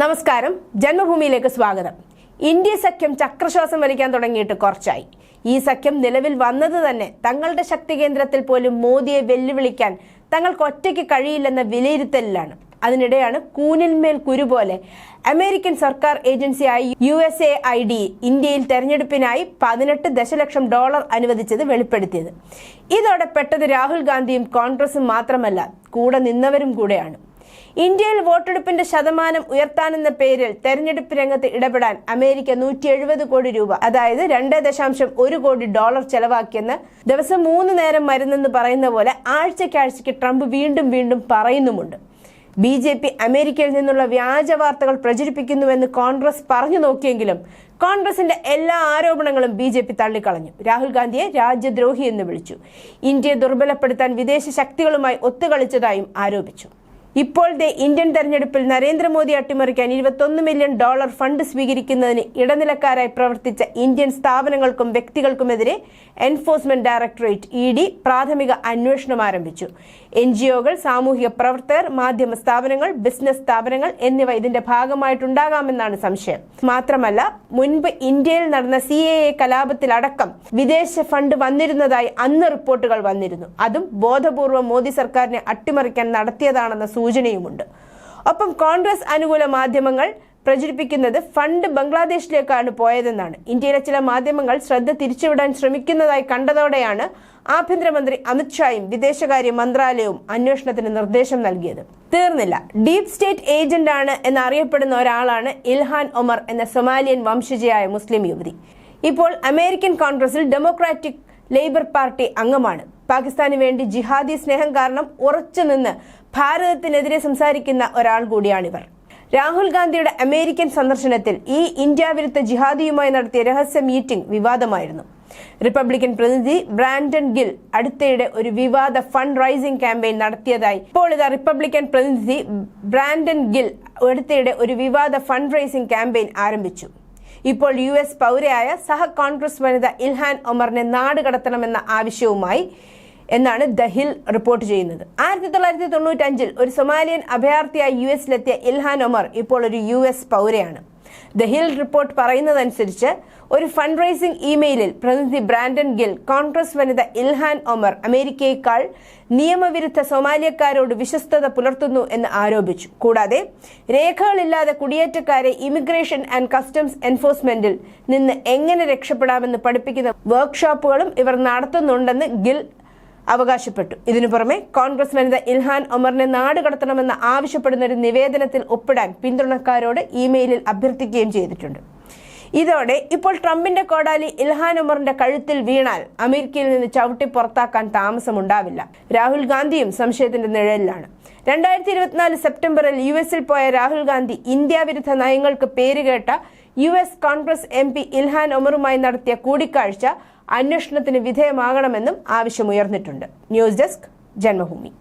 നമസ്കാരം. ജന്മഭൂമിയിലേക്ക് സ്വാഗതം. ഇന്ത്യ സഖ്യം ചക്രശ്വാസം വലിക്കാൻ തുടങ്ങിയിട്ട് കുറച്ചായി. ഈ സഖ്യം നിലവിൽ വന്നത് തന്നെ തങ്ങളുടെ ശക്തി കേന്ദ്രത്തിൽ പോലും മോദിയെ വെല്ലുവിളിക്കാൻ തങ്ങൾക്ക് ഒറ്റയ്ക്ക് കഴിയില്ലെന്ന വിലയിരുത്തലിലാണ്. അതിനിടെയാണ് കൂനിന്മേൽ കുരു പോലെ അമേരിക്കൻ സർക്കാർ ഏജൻസിയായ U S A I D ഇന്ത്യയിൽ തെരഞ്ഞെടുപ്പിനായി പതിനെട്ട് ദശലക്ഷം ഡോളർ അനുവദിച്ചത് വെളിപ്പെടുത്തിയത്. ഇതോടെ പെട്ടത് രാഹുൽ ഗാന്ധിയും കോൺഗ്രസും മാത്രമല്ല കൂടെ നിന്നവരും കൂടെയാണ്. ഇന്ത്യയിൽ വോട്ടെടുപ്പിന്റെ ശതമാനം ഉയർത്താനെന്ന പേരിൽ തെരഞ്ഞെടുപ്പ് രംഗത്ത് ഇടപെടാൻ അമേരിക്ക നൂറ്റി എഴുപത് കോടി രൂപ അതായത് രണ്ട് ദശാംശം ഒരു കോടി ഡോളർ ചെലവാക്കിയെന്ന് ദിവസം മൂന്ന് നേരം മരുന്നെന്ന് പറയുന്ന പോലെ ആഴ്ചക്കാഴ്ചയ്ക്ക് ട്രംപ് വീണ്ടും വീണ്ടും പറയുന്നുമുണ്ട്. ബി ജെ പി അമേരിക്കയിൽ നിന്നുള്ള വ്യാജ വാർത്തകൾ പ്രചരിപ്പിക്കുന്നുവെന്ന് കോൺഗ്രസ് പറഞ്ഞു നോക്കിയെങ്കിലും കോൺഗ്രസിന്റെ എല്ലാ ആരോപണങ്ങളും ബി ജെ പി തള്ളിക്കളഞ്ഞു. രാഹുൽ ഗാന്ധിയെ രാജ്യദ്രോഹി എന്ന് വിളിച്ചു. ഇന്ത്യയെ ദുർബലപ്പെടുത്താൻ വിദേശ ശക്തികളുമായി ഒത്തുകളിച്ചതായും ആരോപിച്ചു. ഇപ്പോൾ ദേ ഇന്ത്യൻ തെരഞ്ഞെടുപ്പിൽ നരേന്ദ്രമോദി അട്ടിമറിക്കാൻ ഇരുപത്തൊന്ന് മില്യൺ ഡോളർ ഫണ്ട് സ്വീകരിക്കുന്നതിന് ഇടനിലക്കാരായി പ്രവർത്തിച്ച ഇന്ത്യൻ സ്ഥാപനങ്ങൾക്കും വ്യക്തികൾക്കുമെതിരെ എൻഫോഴ്സ്മെന്റ് ഡയറക്ടറേറ്റ് ഇ ഡി പ്രാഥമിക അന്വേഷണം ആരംഭിച്ചു. എൻ ജി ഒകൾ സാമൂഹിക പ്രവർത്തകർ മാധ്യമ സ്ഥാപനങ്ങൾ ബിസിനസ് സ്ഥാപനങ്ങൾ എന്നിവ ഇതിന്റെ ഭാഗമായിട്ടുണ്ടാകാമെന്നാണ് സംശയം. മാത്രമല്ല മുൻപ് ഇന്ത്യയിൽ നടന്ന സി എ എ കലാപത്തിലടക്കം വിദേശ ഫണ്ട് വന്നിരുന്നതായി അന്ന് റിപ്പോർട്ടുകൾ വന്നിരുന്നു. അതും ബോധപൂർവം മോദി സർക്കാരിനെ അട്ടിമറിക്കാൻ നടത്തിയതാണെന്ന സൂചനയുമുണ്ട്. ഒപ്പം കോൺഗ്രസ് അനുകൂല മാധ്യമങ്ങൾ പ്രചരിപ്പിക്കുന്നത് ഫണ്ട് ബംഗ്ലാദേശിലേക്കാണ് പോയതെന്നാണ്. ഇന്ത്യയിലെ ചില മാധ്യമങ്ങൾ ശ്രദ്ധ തിരിച്ചുവിടാൻ ശ്രമിക്കുന്നതായി കണ്ടതോടെയാണ് ആഭ്യന്തരമന്ത്രി അമിത്ഷായും വിദേശകാര്യ മന്ത്രാലയവും അന്വേഷണത്തിന് നിർദ്ദേശം നൽകിയത്. തീർന്നില്ല. ഡീപ് സ്റ്റേറ്റ് ഏജന്റ് ആണ് എന്നറിയപ്പെടുന്ന ഒരാളാണ് ഇൽഹാൻ ഒമർ എന്ന സൊമാലിയൻ വംശജയായ മുസ്ലിം യുവതി. ഇപ്പോൾ അമേരിക്കൻ കോൺഗ്രസിൽ ഡെമോക്രാറ്റിക് ലേബർ പാർട്ടി അംഗമാണ്. പാകിസ്ഥാന് വേണ്ടി ജിഹാദി സ്നേഹം കാരണം ഉറച്ചുനിന്ന് ഭാരതത്തിനെതിരെ സംസാരിക്കുന്ന ഒരാൾ കൂടിയാണിവർ. രാഹുൽ ഗാന്ധിയുടെ അമേരിക്കൻ സന്ദർശനത്തിൽ ഈ ഇന്ത്യ വിരുദ്ധ ജിഹാദിയുമായി നടത്തിയ രഹസ്യ മീറ്റിംഗ് വിവാദമായിരുന്നു. റിപ്പബ്ലിക്കൻ പ്രതിനിധി ബ്രാൻഡൻ ഗിൽ അടുത്തിടെ ഒരു വിവാദ ഫണ്ട് റൈസിംഗ് ക്യാമ്പയിൻ നടത്തിയതായി. ഇപ്പോൾ ഇതാ റിപ്പബ്ലിക്കൻ പ്രതിനിധി ബ്രാൻഡൻ ഗിൽ അടുത്തിടെ ഒരു വിവാദ ഫണ്ട് റൈസിംഗ് ക്യാമ്പയിൻ ആരംഭിച്ചു. ഇപ്പോൾ യു എസ് പൗരയായ സഹ കോൺഗ്രസ് വനിത ഇൽഹാൻ ഒമറിനെ നാട് കടത്തണമെന്ന ആവശ്യവുമായി എന്നാണ് ദ ഹിൽ റിപ്പോർട്ട് ചെയ്യുന്നത്. ആയിരത്തി തൊള്ളായിരത്തി തൊണ്ണൂറ്റഞ്ചിൽ ഒരു സൊമാലിയൻ അഭയാർത്ഥിയായി യു എസിലെത്തിയ ഇൽഹാൻ ഒമർ ഇപ്പോൾ ഒരു യു എസ് പൗരയാണ്. ദ ഹിൽ റിപ്പോർട്ട് പറയുന്നതനുസരിച്ച് ഒരു ഫണ്ട് റൈസിംഗ് ഇമെയിലിൽ പ്രതിനിധി ബ്രാൻഡൻ ഗിൽ കോൺഗ്രസ് വനിത ഇൽഹാൻ ഒമർ അമേരിക്കയേക്കാൾ നിയമവിരുദ്ധ സൊമാലിയക്കാരോട് വിശ്വസ്തത പുലർത്തുന്നു എന്ന് ആരോപിച്ചു. കൂടാതെ രേഖകളില്ലാതെ കുടിയേറ്റക്കാരെ ഇമിഗ്രേഷൻ ആൻഡ് കസ്റ്റംസ് എൻഫോഴ്സ്മെന്റിൽ നിന്ന് എങ്ങനെ രക്ഷപ്പെടാമെന്ന് പഠിപ്പിക്കുന്ന വർക്ക്ഷോപ്പുകളും ഇവർ നടത്തുന്നുണ്ടെന്ന് ഗിൽ അവകാശപ്പെട്ടു. ഇതിനു പുറമെ കോൺഗ്രസ് വനിത ഇൽഹാൻ ഒമറിനെ നാട് കടത്തണമെന്ന് ആവശ്യപ്പെടുന്ന ഒരു നിവേദനത്തിൽ ഒപ്പിടാൻ പിന്തുണക്കാരോട് ഇമെയിലിൽ അഭ്യർത്ഥിക്കുകയും ചെയ്തിട്ടുണ്ട്. ഇതോടെ ഇപ്പോൾ ട്രംപിന്റെ കോടാലി ഇൽഹാൻ ഉമറിന്റെ കഴുത്തിൽ വീണാൽ അമേരിക്കയിൽ നിന്ന് ചവിട്ടി പുറത്താക്കാൻ താമസമുണ്ടാവില്ല. രാഹുൽ ഗാന്ധിയും സംശയത്തിന്റെ നിഴലിലാണ്. രണ്ടായിരത്തി ഇരുപത്തിനാല് സെപ്റ്റംബറിൽ യു എസിൽ പോയ രാഹുൽ ഗാന്ധി ഇന്ത്യ വിരുദ്ധ നയങ്ങൾക്ക് പേരുകേട്ട U S congress M P Ilhan ഒമറുമായി നടത്തിയ കൂടിക്കാഴ്ച അന്വേഷണത്തിന് വിധേയമാകണമെന്നും ആവശ്യമുയർന്നിട്ടുണ്ട്. News desk Janmabhumi.